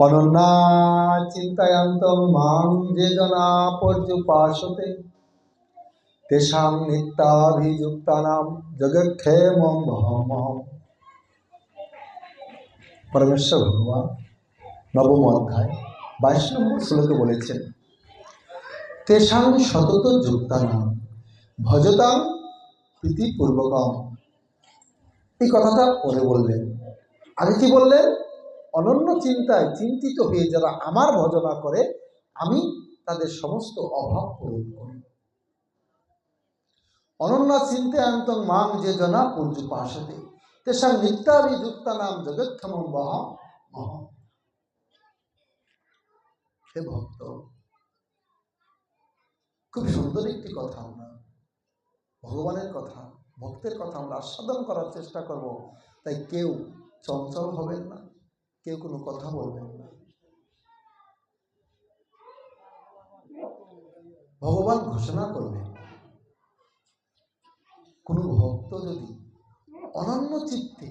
অনন্যা চিন্তায়ন্ত মাং যে জনা পর্যুপাসতে তেষাং নিত্যাভিযুক্তানাম জগক্ষেমম ভমম পরমেশ্বর ভগবান, নবম অধ্যায়, বাইশ নম্বর শ্লোকে বলেছেন, তেষাং সতত যুক্তানাম ভজতাম প্রীতিপূর্বকম। এই কথাটা পরে বললেন। আগে কি বললেন? অনন্য চিন্তায় চিন্তিত হয়ে যারা আমার ভজনা করে, আমি তাদের সমস্ত অভাব পূরণ করি। অনন্য চিন্তায়ন্তং মাং যে জনা পূর্যুপাশতে তেষাং নিত্যাভিযুক্তা নাম জগৎক্ষমম বহম মহম হে ভক্ত, খুব সুন্দর একটি কথা আমরা, ভগবানের কথা, ভক্তের কথা আমরা আস্বাদন করার চেষ্টা করব, তাই কেউ চঞ্চল হবেন না। কেউ কোনো কথা বলবেন না। ভগবান ঘোষণা করলেন কোনো ভক্ত যদি অনন্য চিত্তে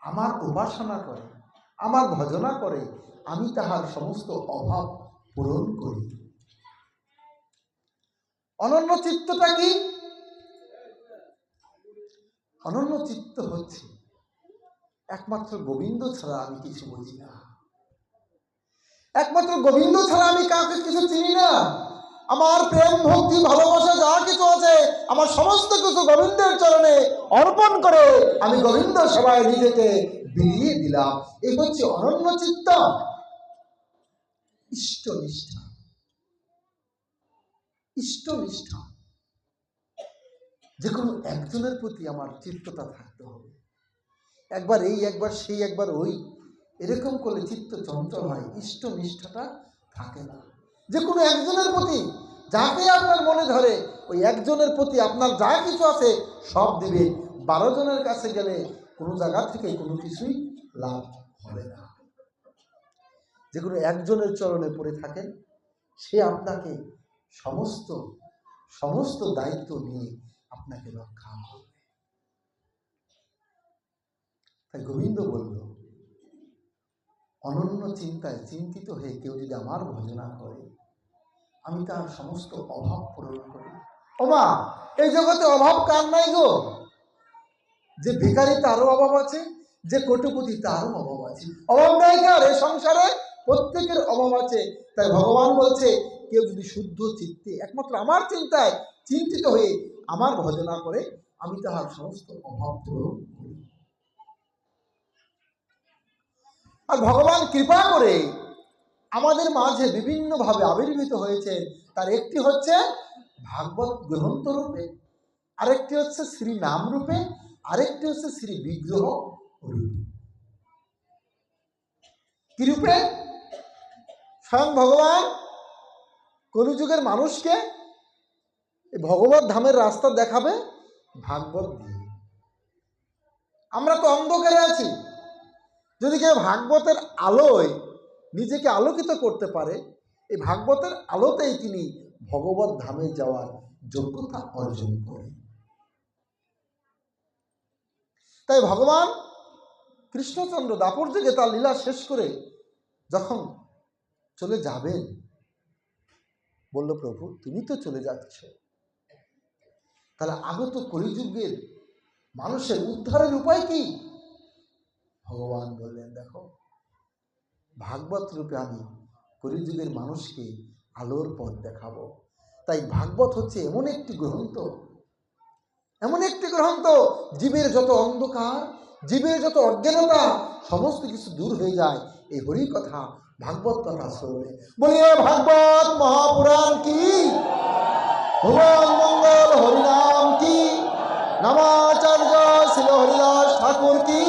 আমার উপাসনা করে, আমার ভজনা করে, আমি তাহার সমস্ত অভাব পূরণ করি। অনন্য চিত্তটা কি? অনন্য চিত্ত হচ্ছে একমাত্র গোবিন্দ ছাড়া আমি কিছু বুঝি না। একমাত্র গোবিন্দ ছাড়া আমি কাউকে কিছু চিনি না। আমার প্রেম, ভক্তি, ভালোবাসা যা কিছু আছে, আমার সমস্ত কিছু গোবিন্দের চরণে অর্পণ করে আমি গোবিন্দ সবাই নিজেকে বিলিয়ে দিলাম। এই হচ্ছে অনন্য চিত্ত। ইষ্টনিষ্ঠা। ইষ্টনিষ্ঠা। যে কোনো একজনের প্রতি আমার চিত্ততা থাকতে হবে। একবার এই, একবার সেই, একবার ওই। এরকম করলে চিত্ত চঞ্চল হয় ইষ্ট নিষ্ঠাটা থাকে না। যে কোনো একজনের প্রতি যাকে আপনার মনে ধরে, ওই একজনের প্রতি আপনার যা কিছু আছে সব দিবে। বারো জনের কাছে গেলে কোনো জায়গা থেকে কোনো কিছুই লাভ হবে না। যে কোনো একজনের চরণে পড়ে থাকেন সে আপনাকে সমস্ত সমস্ত দায়িত্ব নিয়ে আপনাকে রক্ষা করবে তাই গোবিন্দ বলল, অনন্য চিন্তায় চিন্তিত হয়ে কেউ যদি আমার ভজনা করে, আমি তার সমস্ত অভাব পূরণ করি। ওমা, এই জগতে অভাব কার নাই গো? যে ভিখারি তারও অভাব আছে, যে কোটিপতি তারও অভাব আছে। অভাব নাই কার? এই সংসারে প্রত্যেকের অভাব আছে। তাই ভগবান বলছে, কেউ যদি শুদ্ধ চিত্তে, একমাত্র আমার চিন্তায় চিন্তিত হয়ে আমার ভজনা করে, আমি তাহার সমস্ত অভাব পূরণ করি। আর ভগবান কৃপা করে আমাদের মাঝে বিভিন্নভাবে আবির্ভূত হয়েছে তার একটি হচ্ছে ভাগবত গ্রন্থ রূপে, আরেকটি হচ্ছে শ্রী নাম রূপে, আরেকটি হচ্ছে শ্রী বিগ্রহ রূপে। কি রূপে? স্বয়ং ভগবান কলিযুগের মানুষকে ভগবত ধামের রাস্তা দেখাবে ভাগবত দিয়ে। আমরা তো অন্ধকারে আছি। যদি কেউ ভাগবতের আলোয় নিজেকে আলোকিত করতে পারে, এই ভাগবতের আলোতেই তিনি ভগবত ধামে যাওয়ার যোগ্যতা অর্জন করে তাই ভগবান কৃষ্ণচন্দ্র দাপর যুগে তার লীলা শেষ করে যখন চলে যাবেন, বলল, প্রভু, তুমি তো চলে যাচ্ছ। তাহলে আগত কলিযুগের মানুষের উদ্ধারের উপায় কি? ভগবান বললেন, দেখো, ভাগবত রূপে আমি কলিযুগের মানুষকে আলোর পথ দেখাবো। তাই ভাগবত হচ্ছে এমন একটি গ্রন্থ, এমন একটি গ্রন্থ, জীবের যত অন্ধকার, জীবের যত অজ্ঞানতা, সমস্ত কিছু দূর হয়ে যায়। এই হরি কথা ভাগবত কথা শ্রবণে বলিয়ে ভাগবত মহাপুরাণ কি? মঙ্গল হরিনাম কি? নামাচার্য শিল হরিদাস ঠাকুর কি?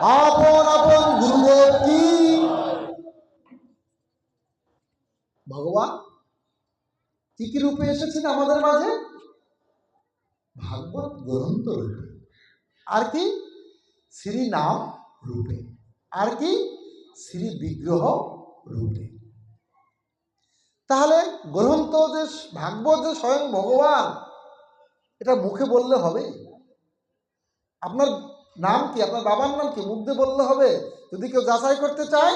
আপন আপন গুরুদেব কি? ভগবান, কি কি রূপে এসেছেন আমাদের মাঝে? ভাগবত গ্রন্থ রূপে। আর কি? শ্রী নাম রূপে। আর কি? শ্রী বিগ্রহ রূপে। তাহলে গ্রন্থ যে, ভাগবত যে স্বয়ং ভগবান, এটা মুখে বললে হবে? আপনার নাম কি? আপনার বাবার নাম কি? মুখ দিয়ে বললে হবে। যদি কেউ যাচাই করতে চায়,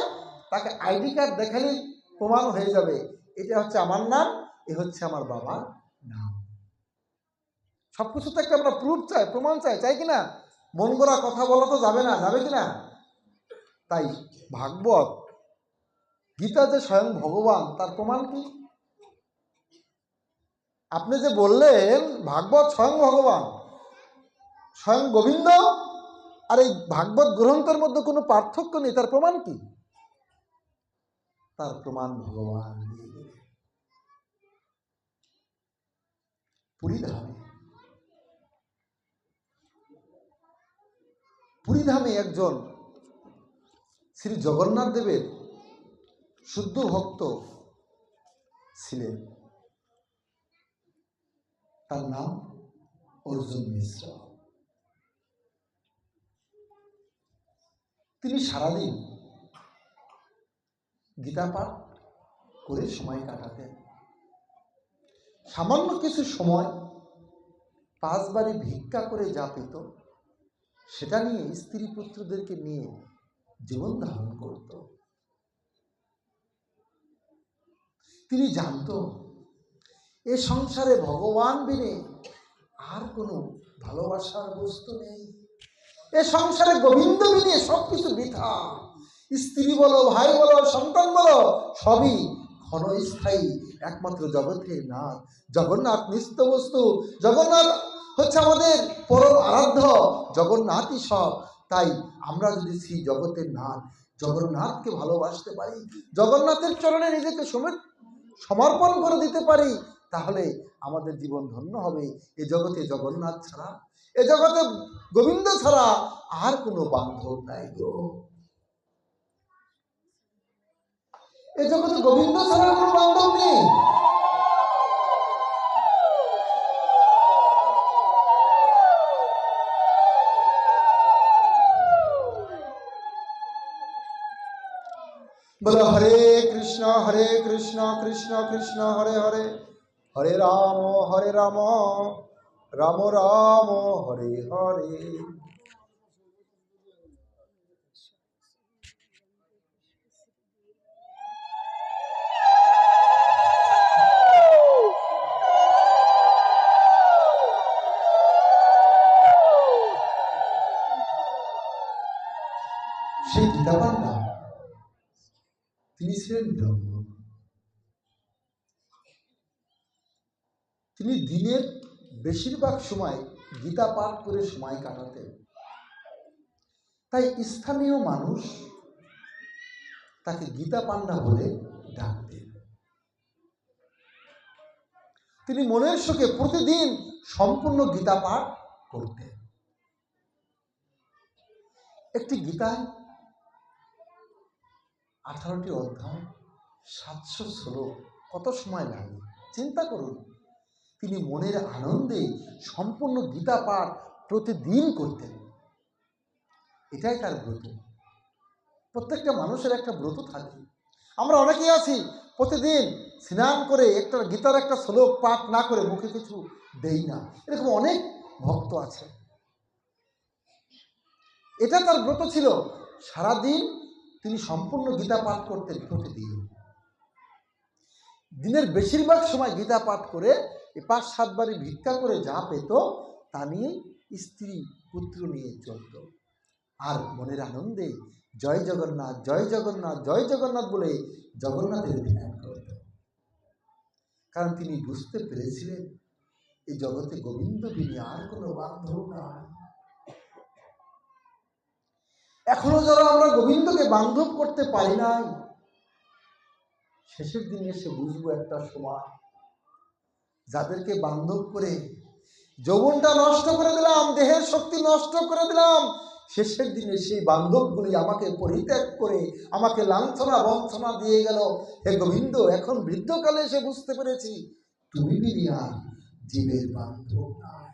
তাকে আইডি কার্ড দেখালেই প্রমাণ হয়ে যাবে। এটা হচ্ছে আমার নাম, এ হচ্ছে আমার বাবার নাম। সব কিছুতে একটা আমরা প্রুফ চাই, প্রমাণ চাই চাই কিনা মন গড়া কথা বলা তো যাবে না, যাবে কিনা তাই ভাগবত, গীতা যে স্বয়ং ভগবান, তার প্রমাণ কি? আপনি যে বললেন, ভাগবত স্বয়ং ভগবান, স্বয়ং গোবিন্দ আর এই ভাগবত গ্রন্থের মধ্যে কোনো পার্থক্য নেই, তার প্রমাণ কি? তার প্রমাণ ভগবান। পুরীধামে পুরীধামে একজন শ্রী জগন্নাথ দেবের শুদ্ধ ভক্ত ছিলেন। তার নাম অর্জুন মিশ্র। তিনি সারাদিন গীতা পাঠ করে সময় কাটাতেন। সামান্য কিছু সময় পাঁচবারে ভিক্ষা করে যা পেত, সেটা নিয়ে স্ত্রী পুত্রদেরকে নিয়ে জীবন ধারণ করত। তিনি জানত, এ সংসারে ভগবান বিনে আর কোনো ভালোবাসার বস্তু নেই। এ সংসারে গোবিন্দ বিনে সব কিছু বৃথা। স্ত্রী বলো, ভাই বলো, সন্তান বলো, সবই ক্ষণস্থায়ী, একমাত্র জগতের নাথ। জগন্নাথ নিত্য বস্তু। জগন্নাথ হচ্ছে আমাদের পরম আরাধ্য। জগন্নাথই সব। তাই আমরা যদি শ্রী জগতের নাথ, জগন্নাথকে ভালোবাসতে পারি, জগন্নাথের চরণে নিজেকে সমর্পণ করে দিতে পারি, তাহলে আমাদের জীবন ধন্য হবে। এ জগতে জগন্নাথ ছাড়া এ জগতে গোবিন্দ ছাড়া আর কোনো বান্ধব নাই গো। এ জগতে গোবিন্দ ছাড়া কোনো বান্ধব নেই। বলো, হরে কৃষ্ণ হরে কৃষ্ণ কৃষ্ণ কৃষ্ণ, হরে হরে। হরে রাম হরে রাম। রাম রাম হরে হরে। সেই গীতাপান নাম তিনি ছিলেন ব্রহ্ম তিনি দিনের বেশিরভাগ সময় গীতা পাঠ করে সময় কাটাতেন। তাই স্থানীয় মানুষ তাকে গীতা পান্ডা বলে ডাকতেন। তিনি মনের সুখে প্রতিদিন সম্পূর্ণ গীতা পাঠ করতেন। একটি গীতায় আঠারোটি অধ্যায় সাতশো ষোলো কত সময় লাগে? চিন্তা করুন। তিনি মনের আনন্দে সম্পূর্ণ গীতা পাঠ প্রতিদিন করতেন। এটাই তার ব্রত। প্রত্যেকটা মানুষের একটা ব্রত থাকে। আমরা অনেকেই আছি, প্রতিদিন স্নান করে একটা গীতার একটা শ্লোক পাঠ না করে মুখে কিছু দেই না। এরকম অনেক ভক্ত আছে। এটা তার ব্রত ছিল। সারাদিন তিনি সম্পূর্ণ গীতা পাঠ করতেন প্রতিদিন। দিনের বেশিরভাগ সময় গীতা পাঠ করে এই পাঁচ সাতবারই ভিক্ষা করে যা পেত, তা নিয়ে স্ত্রী পুত্র নিয়ে চলত। আর মনের আনন্দে জয় জগন্নাথ জয় জগন্নাথ জয় জগন্নাথ বলে জগন্নাথের ধ্যান করত। কারণ তিনি বুঝতে পেরেছিলেন এই জগতে গোবিন্দ বিনে আর কোনো বান্ধব নাই। এখনও যারা আমরা গোবিন্দকে বান্ধব করতে পারি নাই শেষের দিন এসে বুঝব একটা সময়। যাদেরকে বান্ধব করে যৌবনটা নষ্ট করে দিলাম, দেহের শক্তি নষ্ট করে দিলাম, শেষের দিনে সেই বান্ধবগুলি আমাকে পরিত্যাগ করে, আমাকে লাঞ্ছনা, বঞ্চনা দিয়ে গেল। হে গোবিন্দ, এখন বৃদ্ধকালে এসে বুঝতে পেরেছি, তুমি আর জীবের বান্ধব নাই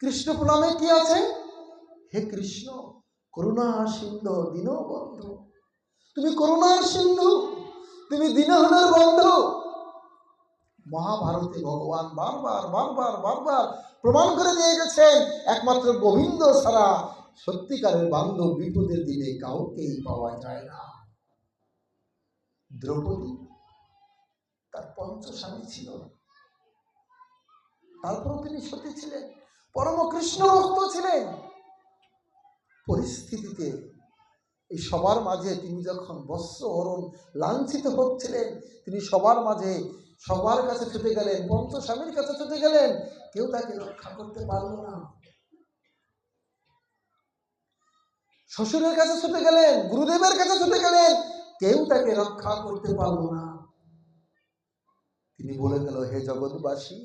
কৃষ্ণ প্রণামে কি আছে? হে কৃষ্ণ, করুণা সিন্ধু, দীনবন্ধু। তুমি করুণার সিন্ধু, তুমি দীনহনের বন্ধু। মহাভারতে ভগবান বারবার বারবার বারবার প্রমাণ করে দিয়ে গেছেন, একমাত্র গোবিন্দ ছাড়া সত্যিকারের বান্ধব বিপদের দিনে কাউকেই পাওয়া যায় না। দ্রৌপদী তার পঞ্চস্বামী ছিল। তারপরও তিনি সতী ছিলেন পরম কৃষ্ণ ভক্ত ছিলেন। পরিস্থিতিতে এই সবার মাঝে তিনি যখন বস্ত্র হরণ লাঞ্ছিত হচ্ছিলেন, তিনি সবার মাঝে সবার কাছে ছুটে গেলেন, পঞ্চ স্বামীর কাছে ছুটে গেলেন, কেউ তাকে রক্ষা করতে পারল না। শ্বশুরের কাছে ছুটে গেলেন, গুরুদেবের কাছে ছুটে গেলেন, কেউ তাকে রক্ষা করতে পারল না। তিনি বলে গেল, হে জগৎবাসী,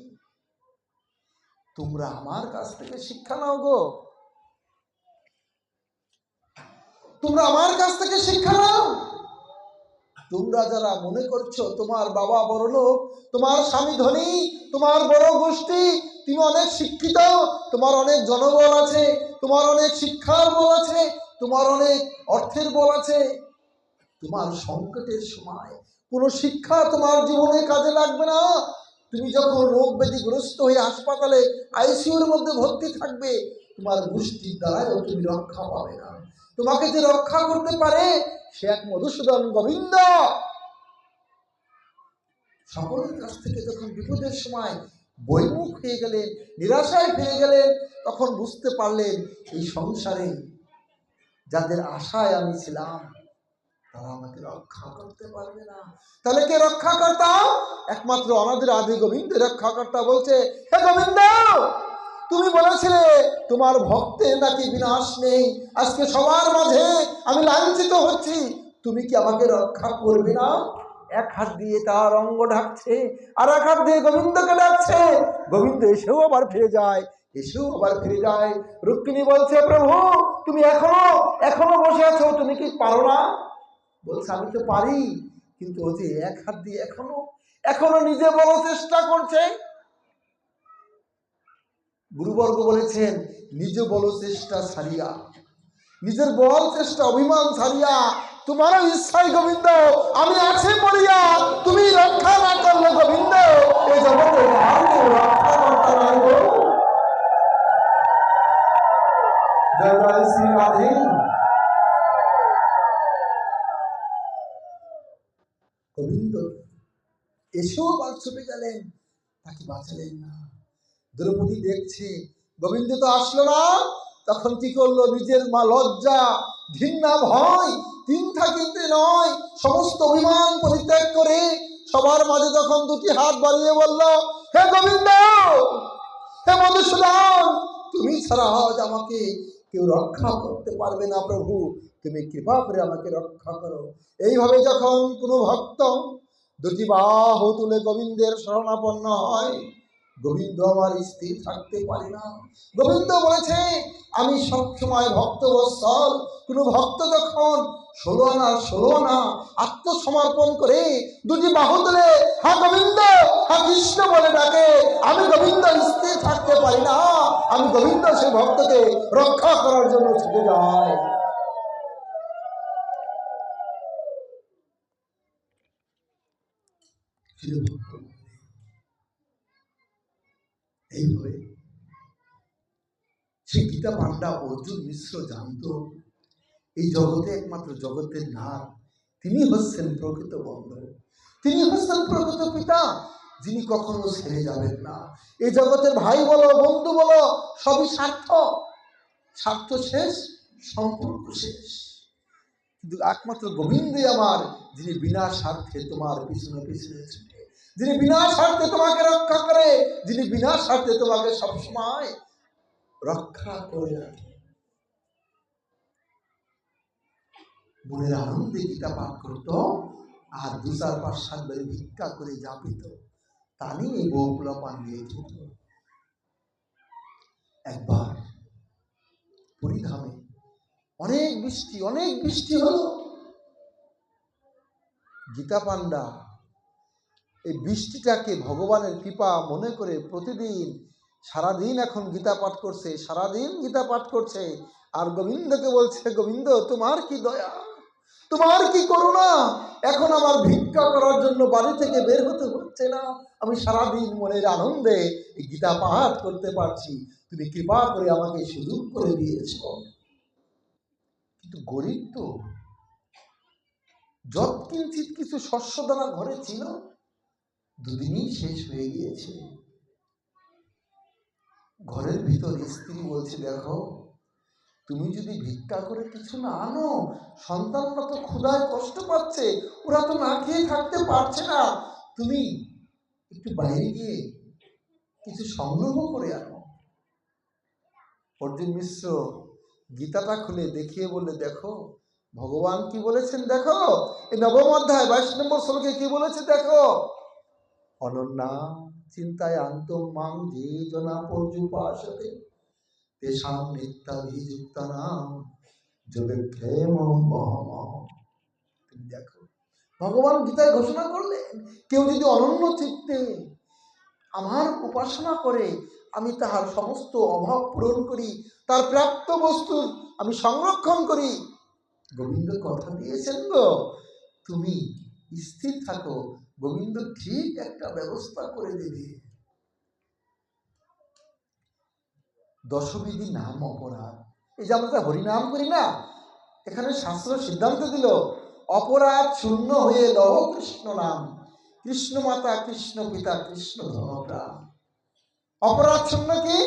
তোমরা আমার কাছ থেকে শিক্ষা নাও গো। তোমরা আমার কাছ থেকে শিক্ষা নাও। তোমরা যারা মনে করছ তোমার বাবা বড় লোক, তোমার স্বামী ধনী, তোমার বড় গোষ্ঠী, তুমি অনেক শিক্ষিত, তোমার অনেক জনবল আছে, তোমার অনেক শিক্ষার বল আছে, তোমার অনেক অর্থের বল আছে। তোমার সংকটের সময় কোনো শিক্ষা তোমার জীবনে কাজে লাগবে না। তুমি যখন রোগ ব্যাধিগ্রস্ত হয়ে হাসপাতালে, আইসিইউর মধ্যে ভর্তি থাকবে, তোমার গোষ্ঠীর দ্বারাও তুমি রক্ষা পাবে না। তোমাকে যে রক্ষা করতে পারে, সে এক মধুসূদন গোবিন্দ। সকলের কাছ থেকে যখন বিপদের সময় বৈমুখ হয়ে গেলেন, নিরাশায় ফিরে গেলেন, তখন বুঝতে পারলেন এই সংসারে যাদের আশায় আমি ছিলাম, তারা আমাকে রক্ষা করতে পারবে না। তাহলে কে রক্ষা কর্তা একমাত্র আমাদের আদি গোবিন্দ রক্ষা কর্তা বলছে, হে গোবিন্দ! তুমি বলেছিলে, তোমার ভক্তের নাকি বিনাশ নেই? আজকে সবার মাঝে আমি লাঞ্ছিত হচ্ছি। তুমি কি আমাকে রক্ষা করবে না? এক হাত দিয়ে তার অঙ্গ ঢাকছে, আর এক হাত দিয়ে গোবিন্দকে ডাকছে। গোবিন্দ এসেও আবার ফিরে যায়, এসেও আবার ফিরে যায়। রুক্মিণী বলছে, প্রভু, তুমি এখনও এখনও বসে আছো, তুমি কি পারো না? বলছে, আমি তো পারি, কিন্তু ও যে এক হাত দিয়ে এখনও এখনও নিজে বড় চেষ্টা করছে গুরুবর্গ বলেছেন, নিজ বল চেষ্টা ছাড়িয়া। নিজের বল চেষ্টা, অভিমান ছাড়িয়া, তোমারও ইচ্ছাই গোবিন্দ, আমি আছে পড়িয়া, তুমি রক্ষা না করলে গোবিন্দ এই জগতে গোবিন্দ এসেও আবার ছুটে গেলেন, তাকে বাঁচালেন না। দ্রৌপদী দেখছে, গোবিন্দ তো আসলো না। তখন কি করল? নিজের মা লজ্জা ঘৃণা ভয় তিন থাকিতে নয়, সমস্ত অভিমান পরিত্যাগ করে সবার মাঝে তখন দুটি হাত বাড়িয়ে বলল, হে গোবিন্দ! হে মধুসূদন! তুমি ছাড়া আজ আমাকে কেউ রক্ষা করতে পারবে না প্রভু। তুমি কৃপা করে আমাকে রক্ষা করো। এইভাবে যখন কোনো ভক্ত দুটি বাহু তুলে গোবিন্দের শরণাপন্ন হয় গোবিন্দ আমার স্থির থাকতে পারি না। গোবিন্দ বলেছে আমি সবসময় ভক্ত বৎসল কোনো ভক্ত যখন ষোলো আনা ষোলো আনা আত্মসমর্পণ করে দুটি বাহু তুলে হা গোবিন্দ হা কৃষ্ণ বলে ডাকে আমি গোবিন্দ স্থির থাকতে পারি না। আমি গোবিন্দ সে ভক্তকে রক্ষা করার জন্য ছুটে প্রিয় ভক্ত, এইভাবে সে গীতা পাণ্ডা অর্জুন মিশ্র জানত। এই জগতে একমাত্র জগতের নাথ তিনি হচ্ছেন প্রকৃত বন্ধু। তিনি হচ্ছেন প্রকৃত পিতা, যিনি কখনো ছেড়ে যাবেন না। এই জগতের ভাই বলো, বন্ধু বলো, সবই স্বার্থ। স্বার্থ শেষ, সম্পর্ক শেষ। কিন্তু একমাত্র গোবিন্দই আমার, যিনি বিনা স্বার্থে তোমার পিছনে পিছনে ছুটে। যিনি বিনা স্বার্থে তোমাকে রক্ষা করে, যিনি বিনা স্বার্থে তোমাকে সবসময় রক্ষা করে রাখে। মনের আনন্দে গীতা পাঠ করত, আর দু চার পাঁচ সাত বারে ভিক্ষা করে যা পেত, তা নিয়ে বউগুলো পান দিয়ে যেত একবার পরিধামে অনেক বৃষ্টি অনেক বৃষ্টি হলো। গীতা পাণ্ডা এই বৃষ্টিটাকে ভগবানের কৃপা মনে করে প্রতিদিন, সারাদিন এখন গীতা পাঠ করছে, সারাদিন গীতা পাঠ করছে, আর গোবিন্দকে বলছে, গোবিন্দ, তোমার কি দয়া? তোমার কি করুণা? এখন আমার ভিক্ষা করার জন্য বাড়ি থেকে বের হতে হচ্ছে না। আমি সারাদিন মনের আনন্দে গীতা পাঠ করতে পারছি। তুমি কৃপা করে আমাকে সুযোগ করে দিয়েছ। কিন্তু গরিব তো যৎ কিঞ্চিত কিছু শস্য দ্বারা ঘরে ছিল। দুদিনই শেষ হয়ে গিয়েছে। ঘরের ভিতর স্ত্রী বলছে, দেখো, তুমি যদি ভিক্ষা করে কিছু না আনো, সন্তানরা তো ক্ষুধায় কষ্ট পাচ্ছে, ওরা তো না খেয়ে থাকতে পারছে না। তুমি একটু বাইরে গিয়ে কিছু সংগ্রহ করে আনো। অর্জুন মিশ্র গীতাটা খুলে দেখিয়ে বলে দেখো, ভগবান কি বলেছেন? দেখো, এই নবম অধ্যায় বাইশ নম্বর শ্লোকে কি বলেছে? দেখো অনন্যা চিন্তায় আন্তম মাং যে জনা পর্যুপাসতে। তেষাম নিত্যাভিযুক্তানাম যোগে ক্ষেম তুমি দেখো, ভগবান গীতায় ঘোষণা করলেন, কেউ যদি অনন্য চিত্তে আমার উপাসনা করে, আমি তাহার সমস্ত অভাব পূরণ করি, তার প্রাপ্ত বস্তু আমি সংরক্ষণ করি। গোবিন্দ কথা দিয়েছেন গো, তুমি স্থির থাকো। গোবিন্দ ঠিক একটা ব্যবস্থা করে দেবে। দশবিধি নাম অপরাধ। এই যে আমরা হরিনাম করি না, এখানে শাস্ত্র সিদ্ধান্ত দিল, অপরাধ শূন্য হয়ে লহ কৃষ্ণ নাম। কৃষ্ণ মাতা, কৃষ্ণ পিতা, কৃষ্ণ ধর্মপ্রাণ অপরাধ শূন্য কি?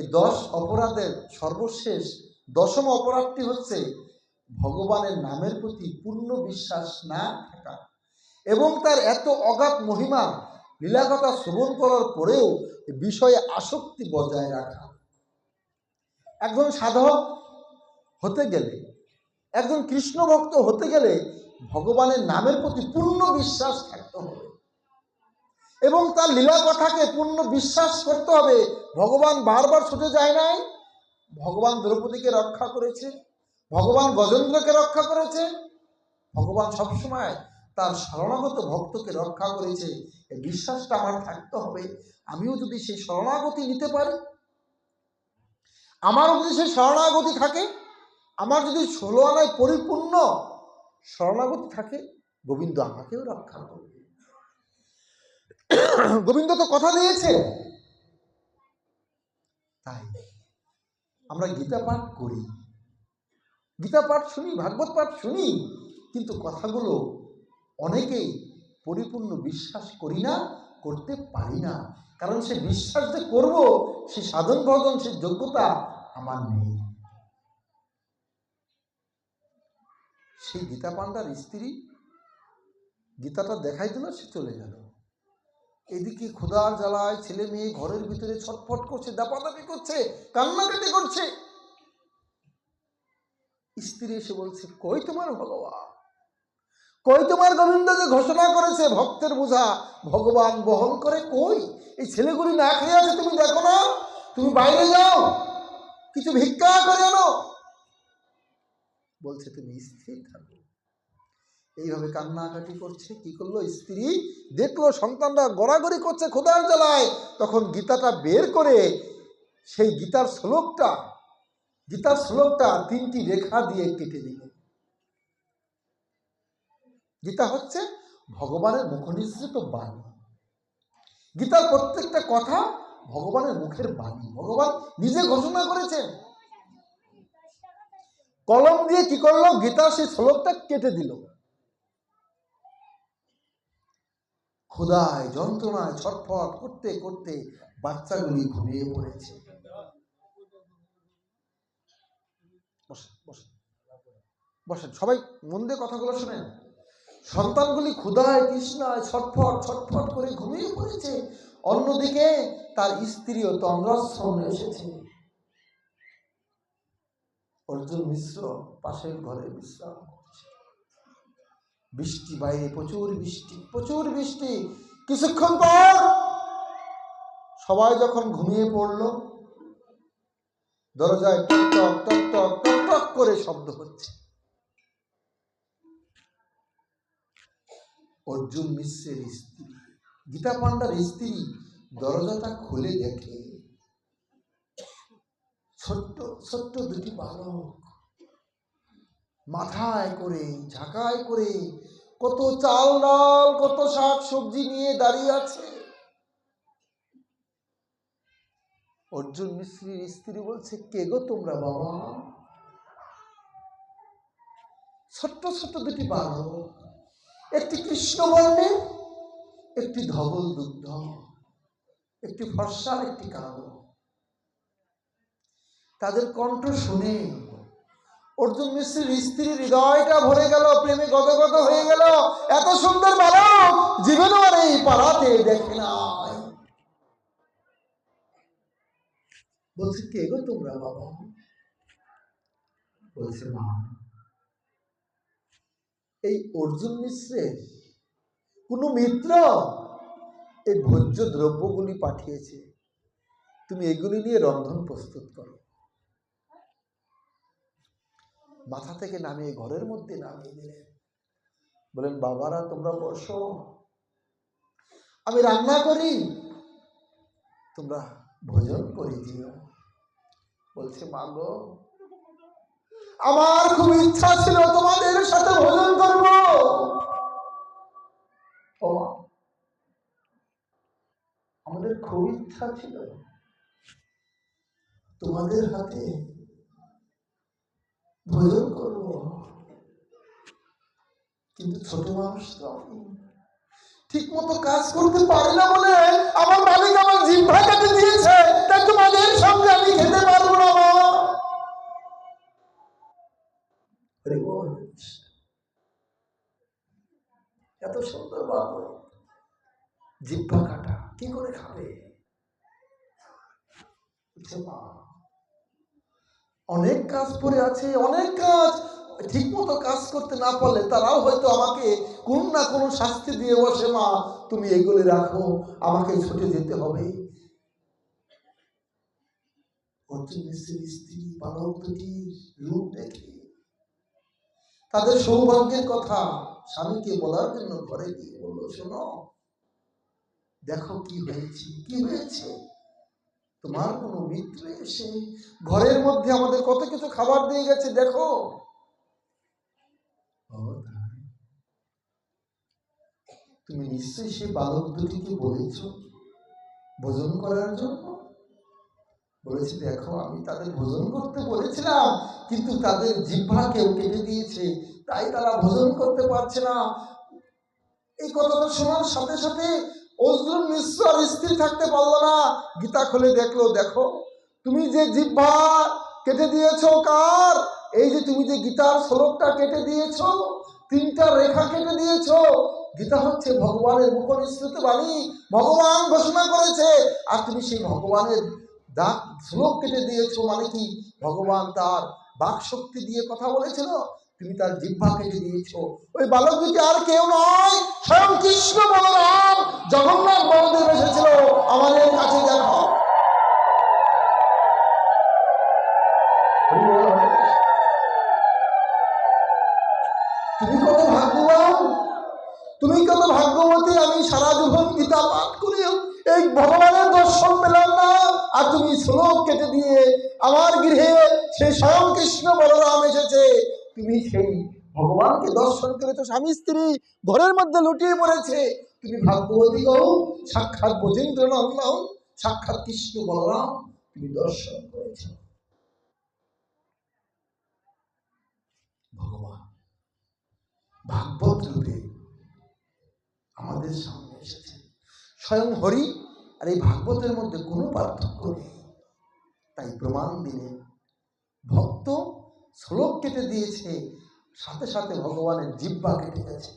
এই দশ অপরাধের সর্বশেষ দশম অপরাধটি হচ্ছে ভগবানের নামের প্রতি পূর্ণ বিশ্বাস না থাকা। এবং তার এত অগাধ মহিমা লীলাকথা শ্রবণ করার পরেও বিষয়ে আসক্তি বজায় রাখা। একজন সাধক হতে গেলে, একজন কৃষ্ণ ভক্ত হতে গেলে ভগবানের নামের প্রতি পূর্ণ বিশ্বাস থাকতে হবে এবং তার লীলা কথাকে পূর্ণ বিশ্বাস করতে হবে। ভগবান বারবার ছুটে যায় নাই, ভগবান দ্রৌপদীকে রক্ষা করেছে, ভগবান গজেন্দ্রকে রক্ষা করেছে, ভগবান সবসময় তার শরণাগত ভক্তকে রক্ষা করেছে এই বিশ্বাসটা আমার থাকতে হবে। আমিও যদি সেই শরণাগতি নিতে পারি, আমারও যদি সেই শরণাগতি থাকে, আমার যদি ষোলো আনায় পরিপূর্ণ শরণাগতি থাকে, গোবিন্দ আমাকেও রক্ষা করবে। গোবিন্দ তো কথা দিয়েছে। তাই আমরা গীতা পাঠ করি। গীতা পাঠ শুনি, ভাগবত পাঠ শুনি, কিন্তু কথাগুলো অনেকেই পরিপূর্ণ বিশ্বাস করি না, করতে পারি না। কারণ সে বিশ্বাস যে করব, সে সাধন ভজন, সে যোগ্যতা আমার নেই। সেই গীতা পাণ্ডার স্ত্রী গীতাটা দেখাই দিল, সে চলে গেল। এদিকে ক্ষুধার জ্বালায় ছেলে মেয়ে ঘরের ভিতরে ছটফট করছে, দাপাদাপি করছে, কান্নাকাটি করছে। স্ত্রী এসে বলছে, কই তোমার ভগবান? কই তোমার গোবিন্দ যে ঘোষণা করেছে ভক্তের বোঝা? ভগবান বহন করে কই? এই ছেলেগুলি না খেয়ে আছে, তুমি দেখো না। তুমি বাইরে যাও। কিছু ভিক্ষা করে আনো। বলছে, তুমি স্থির থাকো। এইভাবে কান্নাকাটি করছে, কি করল? স্ত্রী দেখল, সন্তানরা গড়াগড়ি করছে খোদার জ্বালায়। তখন গীতাটা বের করে সেই গীতার শ্লোকটা গীতার শ্লোকটা তিনটি রেখা দিয়ে কেটে দিল। গীতা হচ্ছে ভগবানের মুখনিসৃত বাণী। গীতার প্রত্যেকটা কথা ভগবানের মুখের বাণী। ভগবান নিজে ঘোষণা করেছেন। কলম দিয়ে কি করল? গীতা সেই শ্লোকটা কেটে দিল। ক্ষুধায়, যন্ত্রণায়, ছটফট করতে করতে বাচ্চাগুলি ঘুমিয়ে পড়েছে। বসেন বসেন। সবাই মন দিয়ে কথাগুলো শুনেন। সন্তানগুলি ক্ষুধায়, তৃষ্ণায়, ছটফট ছটফট করে ঘুমিয়ে পড়েছে। অন্যদিকে তার স্ত্রীও তন্দ্রাশ্রমে এসেছে। অর্জুন মিশ্র পাশের ঘরে বিশ্রাম করছে। বৃষ্টি বাইরে, প্রচুর বৃষ্টি প্রচুর বৃষ্টি। কিছুক্ষণ পর সবাই যখন ঘুমিয়ে পড়ল, দরজায় টক টক টক টক টক টক করে শব্দ হচ্ছে। অর্জুন মিশ্রের স্ত্রী। গীতা পাণ্ডার স্ত্রী দরজাটা খুলে দেখে। ছোট্ট ছোট্ট দুটি বালক মাথায় করে, ঝাঁকায় করে কত চাল ডাল, কত শাক সবজি নিয়ে দাঁড়িয়ে আছে। অর্জুন মিশ্রির স্ত্রী বলছে, কে গো তোমরা বাবা? ছোট্ট ছোট্ট দুটি বালক একটি কৃষ্ণ একটি ধবল দুগ্ধ, একটি ফর্সার একটি কালো। তাদের কণ্ঠ শুনে অর্জুন মিশ্রের স্ত্রীর হৃদয়টা ভরে গেল, প্রেমে গদগদ হয়ে গেল। এত সুন্দর বালক জীবন আর এই পাড়াতে দেখে নাই। বলছে, কে গো তোমরা বাবা? বলছে, মা। এই অর্জুন মিশ্রের কোনো মিত্র এই ভোজ্য দ্রব্যগুলি পাঠিয়েছে। তুমি এগুলি নিয়ে রন্ধন প্রস্তুত করো। মাথা থেকে নামিয়ে ঘরের মধ্যে নামিয়ে দিলেন বলেন, বাবারা, তোমরা বসো। আমি রান্না করি। তোমরা ভোজন করে দিও। বলছে, মা গো আমার খুব ইচ্ছা ছিল তোমাদের সাথে ভোজন করব। আমাদের খুব ইচ্ছা ছিল। তোমাদের হাতে ভোজন করব। কিন্তু ছোট মানুষ তো ঠিক মতো কাজ করতে পারি না বলে আমার মালিক আমার জিভা কেটে দিয়েছে। তাই তোমাদের সঙ্গে আমি খেতে পারব না হরি এত সুন্দর বাবু। জিব্বা কাটা, কি করে খাবে? অনেক কাজ পড়ে আছে, অনেক কাজ। ঠিক মতো কাজ করতে না পারলে তারাও হয়তো আমাকে কোন না কোনো শাস্তি দিয়ে বসে, মা, তুমি এগুলি রাখো, আমাকে ছুটে যেতে হবে। অর্জুন মিশ্রের স্ত্রী, বালক দুটির রূপ দেখে তাদের সৌভাগ্যের কথা স্বামীকে বলার জন্য ঘরে গিয়ে বলল, শোনো, দেখো কি হয়েছে কি হয়েছে? তোমার কোনো মিত্র এসে ঘরের মধ্যে আমাদের কত কিছু খাবার দিয়ে গেছে, দেখো। তুমি নিশ্চয়ই সেই বালক দুটিকে বলেছ ভোজন করার জন্য? বলেছি, দেখো, আমি তাদের ভোজন করতে বলেছিলাম, কিন্তু তাদের জিহ্বা কেউ কেটে দিয়েছে, তাই তারা ভোজন করতে পারছে না। এই কথাটা শোনার সাথে সাথে অর্জুন মিশ্র স্থির থাকতে পারল না। গীতা খুলে দেখল, দেখো, তুমি যে জিহ্বা কেটে দিয়েছ কার? এই যে তুমি যে গীতার শ্লোকটা কেটে দিয়েছ, তিনটা রেখা কেটে দিয়েছ, গীতা হচ্ছে ভগবানের মুখ নিঃসৃত বাণী, ভগবান ঘোষণা করেছে, আর তুমি সেই ভগবানের দাগ শ্লোক কেটে দিয়েছ মানে কি? ভগবান তার বাক শক্তি দিয়ে কথা বলেছিল, তুমি তার জিহ্বা কেটে দিয়েছ। ওই বালক দুটি আর কেউ নয়, স্বয়ং কৃষ্ণ বলরাম জগন্নাথ বলদেব এসেছিল আমাদের কাছে দেখো। তুমি তুমি কত ভাগ্যবতী, আমি সারা জীবন গীতা পাঠ করেও, এই ভগবানের দর্শন পেলাম না। আর তুমি শ্লোক কেটে দিয়ে আমার গৃহে সেই স্বয়ং কৃষ্ণ বলরাম এসেছে। তুমি সেই ভগবানকে দর্শন করেছ স্বামী স্ত্রী ঘরের মধ্যে লুটিয়ে পড়েছে। তুমি ভাগ্যবতী গো সাক্ষাৎ বজেন্দ্র নন্দন সাক্ষাৎ কৃষ্ণ বলরাম, তুমি দর্শন করেছ। ভগবান, ভাগবত রূপে আমাদের সামনে এসেছে। স্বয়ং হরি আর এই ভাগবতের মধ্যে কোনো পার্থক্য নেই। তাই প্রমাণ দিলে ভক্ত শ্লোক কেটে দিয়েছে, সাথে সাথে ভগবানের জিব্বা কেটে গেছে।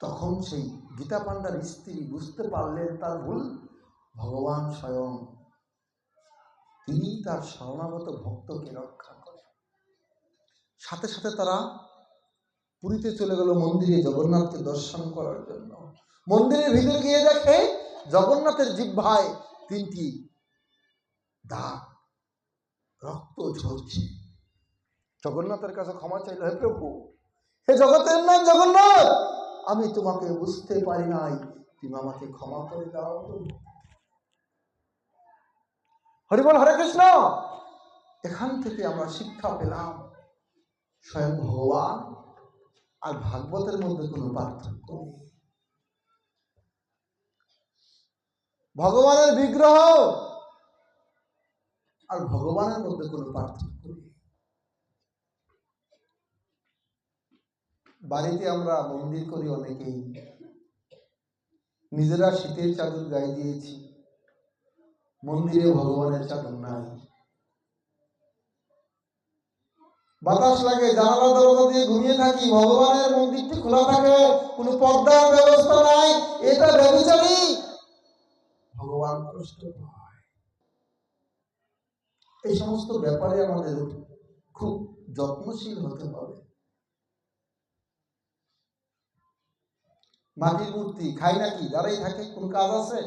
তখন সেই গীতা পাণ্ডার স্ত্রী বুঝতে পারলেন তার ভুল। ভগবান স্বয়ং তিনি তার শরণাগত ভক্তকে রক্ষা করেন। সাথে সাথে তারা পুরীতে চলে গেল মন্দিরে জগন্নাথকে দর্শন করার জন্য। মন্দিরের ভিতরে গিয়ে দেখে জগন্নাথের জিহ্বায় তিনটি দাগ, রক্ত ঝরছে। জগন্নাথের কাছে ক্ষমা চাইল, হে প্রভু, হে জগতের নাম জগন্নাথ, আমি তোমাকে বুঝতে পারি নাই। তুমি আমাকে ক্ষমা করে দাও। হরিবল হরে কৃষ্ণ। এখান থেকে আমরা শিক্ষা পেলাম, স্বয়ং ভগবান আর ভাগবতের মধ্যে কোনো পার্থক্য নেই। ভগবানের বিগ্রহ আর ভগবানের মধ্যে কোনো পার্থক্য নেই। বাড়িতে আমরা মন্দির করি অনেকেই। নিজেরা শীতের চাদর গায়ে দিয়েছি। মন্দিরে ভগবানের চাদর নাই। বাতাস লাগে, জানালা দরজা দিয়ে ঘুমিয়ে থাকি, ভগবানের মন্দিরটি খোলা থাকে, কোনো পর্দার ব্যবস্থা নাই, এটা ব্যবচারী ভগবান কষ্ট এই সমস্ত ব্যাপারে আমাদের খুব যত্নশীল হতে হবে। মাটির মূর্তি, খাই নাকি দাঁড়াই থাকে, কোন কাজ আছে?